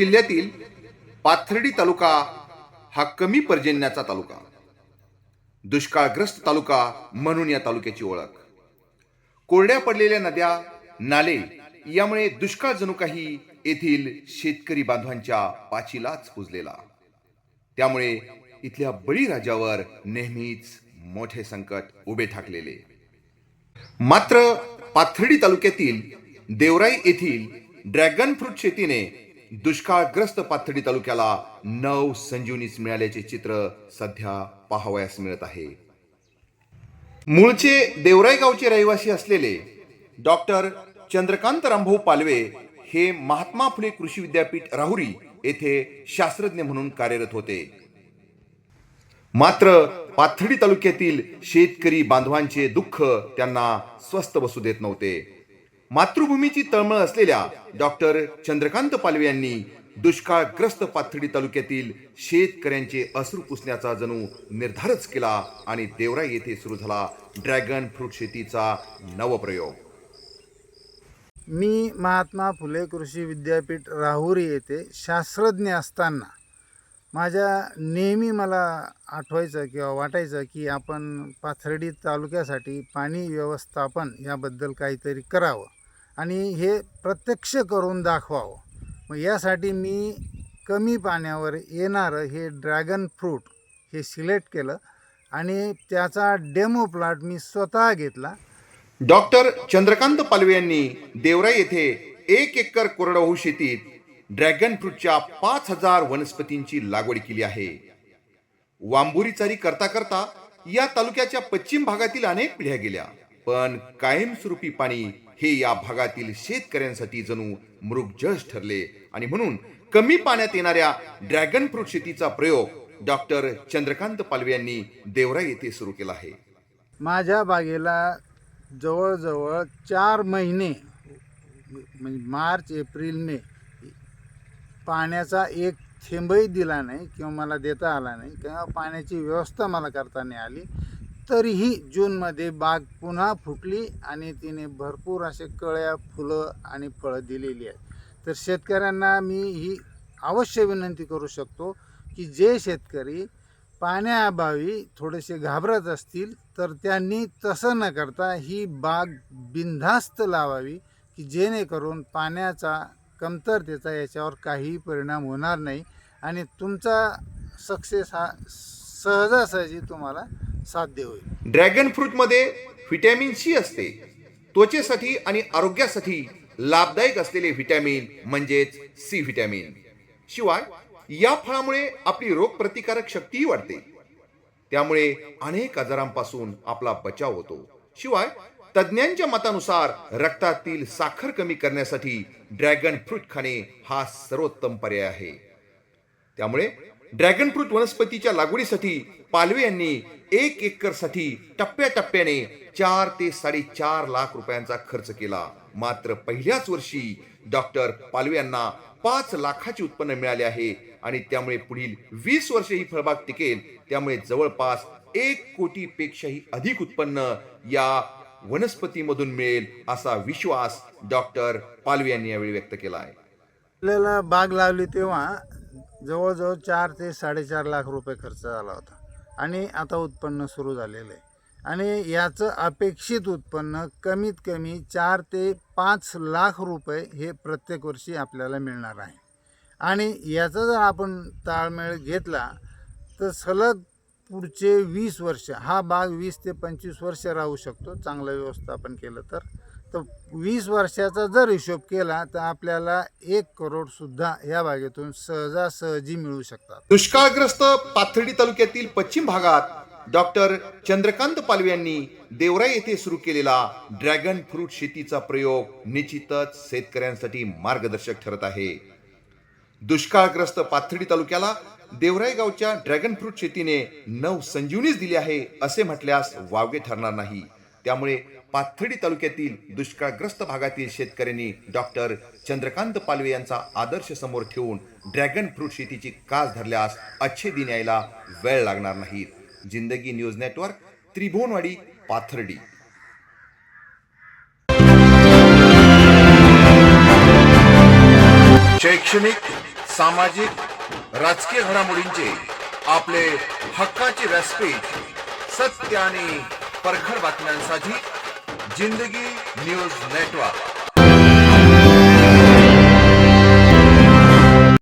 जिल्ह्यातील पाथर्डी तालुका हा कमी पर्जन्याचा तालुका. दुष्काळग्रस्त तालुका म्हणून या तालुक्याची ओळख. कोरड्या पडलेल्या नद्या नाले यामुळे दुष्काळ जणू काही येथील शेतकरी बांधवांच्या पाचीलाच पुजलेला त्यामुळे इथल्या बळीराजावर नेहमीच मोठे संकट उभे ठाकलेले मात्र पाथर्डी तालुक्यातील देवराई येथील ड्रॅगन फ्रूट शेतीने दुष्काळग्रस्त पाथर्डी तालुक्याला नव संजीवनीच मिळाल्याचे चित्र सध्या पाहावयास मिळत आहे. मूळचे देवराई गावचे रहिवासी असलेले डॉक्टर चंद्रकांत रामभाऊ पालवे हे महात्मा फुले कृषी विद्यापीठ राहुरी येथे शास्त्रज्ञ म्हणून कार्यरत होते. मात्र पाथर्डी तालुक्यातील शेतकरी बांधवांचे दुःख त्यांना स्वस्थ बसू देत नव्हते. मातृभूमीची तळमळ असलेल्या डॉक्टर चंद्रकांत पालवे यांनी दुष्काळग्रस्त पाथर्डी तालुक्यातील शेतकऱ्यांचे अश्रू पुसण्याचा जणू निर्धारच केला आणि देवराई येथे सुरू झाला ड्रॅगन फ्रूट शेतीचा नवप्रयोग. मी महात्मा फुले कृषी विद्यापीठ राहुरी येथे शास्त्रज्ञ असताना माझ्या नेहमी मला आठवायचं किंवा वाटायचं की आपण पाथर्डी तालुक्यासाठी पाणी व्यवस्थापन याबद्दल काहीतरी करावं. आणि हे प्रत्यक्ष करून दाखवावं. मग यासाठी मी कमी पाण्यावर येणारं हे ड्रॅगन फ्रूट हे सिलेक्ट केलं आणि त्याचा डेमो प्लॉट मी स्वतः घेतला. डॉक्टर चंद्रकांत पालवे यांनी देवराई येथे एक एकर कोरडवाहू शेतीत ड्रॅगन फ्रूटच्या पाच हजार वनस्पतींची लागवड केली आहे. वांबुरी चारी करता करता या तालुक्याच्या पश्चिम भागातील अनेक पिढ्या गेल्या पण कायमस्वरूपी पाणी हे या भागातील शेतकऱ्यांसाठी जणू मृगजश ठरले. आणि म्हणून कमी पाण्यात येणाऱ्या ड्रॅगन फ्रूट शेतीचा प्रयोग डॉक्टर चंद्रकांत पालवे यांनी देवरा येथे सुरू केला आहे. माझ्या बागेला जवळजवळ चार महिने म्हणजे मार्च एप्रिल मे पाण्याचा एक थेंबही दिला नाही किंवा मला देता आला नाही किंवा पाण्याची व्यवस्था मला करता नाही आली. तरीही जूनमध्ये बाग पुन्हा फुटली आणि तिने भरपूर असे कळ्या फुलं आणि फळं दिलेली आहेत. तर शेतकऱ्यांना मी ही अवश्य विनंती करू शकतो की जे शेतकरी पाण्याअभावी थोडेसे घाबरत असतील तर त्यांनी तसं न करता ही बाग बिनधास्त लावावी की जेणेकरून पाण्याचा कमतरतेचा याच्यावर काहीही परिणाम होणार नाही. आणि तुमचा सक्सेस हा सहजासहजी तुम्हाला साध्य होईल. ड्रॅगन फ्रूटमध्ये व्हिटॅमिन सी असते. त्वचेसाठी आणि आरोग्यासाठी लाभदायक असलेले व्हिटॅमिन म्हणजेच सी व्हिटॅमिन. शिवाय या फळामुळे आपली रोगप्रतिकारक शक्तीही वाढते. त्यामुळे अनेक आजारांपासून आपला बचाव होतो. शिवाय तज्ज्ञांच्या मतानुसार रक्तातील साखर कमी करण्यासाठी ड्रॅगन फ्रूट खाणे हा सर्वोत्तम पर्याय आहे. त्यामुळे ड्रॅगन फ्रूट वनस्पतीच्या लागवडीसाठी पालवे यांनी एक एकरसाठी टप्प्याटप्प्याने चार ते साडेचार लाख रुपयांचा खर्च केला. मात्र पहिल्याच वर्षी डॉक्टर पालवे यांना पाच लाखाचे उत्पन्न मिळाले आहे आणि त्यामुळे पुढील वीस वर्ष ही फळबाग टिकेल. त्यामुळे जवळपास एक कोटी पेक्षाही अधिक उत्पन्न या वनस्पतीमधून मिळेल असा विश्वास डॉक्टर पालवे यांनी यावेळी व्यक्त केला आहे. आपल्याला बाग लावली तेव्हा जवळजवळ चार ते साडेचार लाख रुपये खर्च झाला होता. आणि आता उत्पन्न सुरू झालेलं आहे. आणि याचं अपेक्षित उत्पन्न कमीत कमी चार ते पाच लाख रुपये हे प्रत्येक वर्षी आपल्याला मिळणार आहे. आणि याचा जर आपण ताळमेळ घेतला तर सलग पुढचे वीस वर्ष हा बाग वीस ते पंचवीस वर्ष राहू शकतो. चांगलं व्यवस्थापन केलं तर. तर वीस वर्षाचा जर हिशोब केला तर आपल्याला एक करोड सुद्धा या बागेतून सहजासहजी मिळू शकतात. दुष्काळग्रस्त पाथर्डी तालुक्यातील पश्चिम भागात डॉक्टर चंद्रकांत पालवे यांनी देवराई येथे सुरू केलेला ड्रॅगन फ्रूट शेतीचा प्रयोग निश्चितच शेतकऱ्यांसाठी मार्गदर्शक ठरत आहे. दुष्काळग्रस्त पाथर्डी तालुक्याला देवराई गावच्या ड्रॅगन फ्रूट शेतीने नव संजीवनीच दिली आहे असे म्हटल्यास वावगे ठरणार नाही. त्यामुळे पाथर्डी तालुक्यातील दुष्काळग्रस्त भागातील शेतकऱ्यांनी डॉक्टर चंद्रकांत पालवे यांचा आदर्श समोर ठेवून ड्रॅगन फ्रूट शेतीची कास धरल्यास अच्छे दिन यायला वेळ लागणार नाही. जिंदगी न्यूज नेटवर्क त्रिभुवनवाडी पाथर्डी. शैक्षणिक सामाजिक राजकीय घडामोडींचे आपले हक्काचे व्यासपीठ सत्य आणि परखड बातम्यांसाठी जिंदगी न्यूज नेटवर्क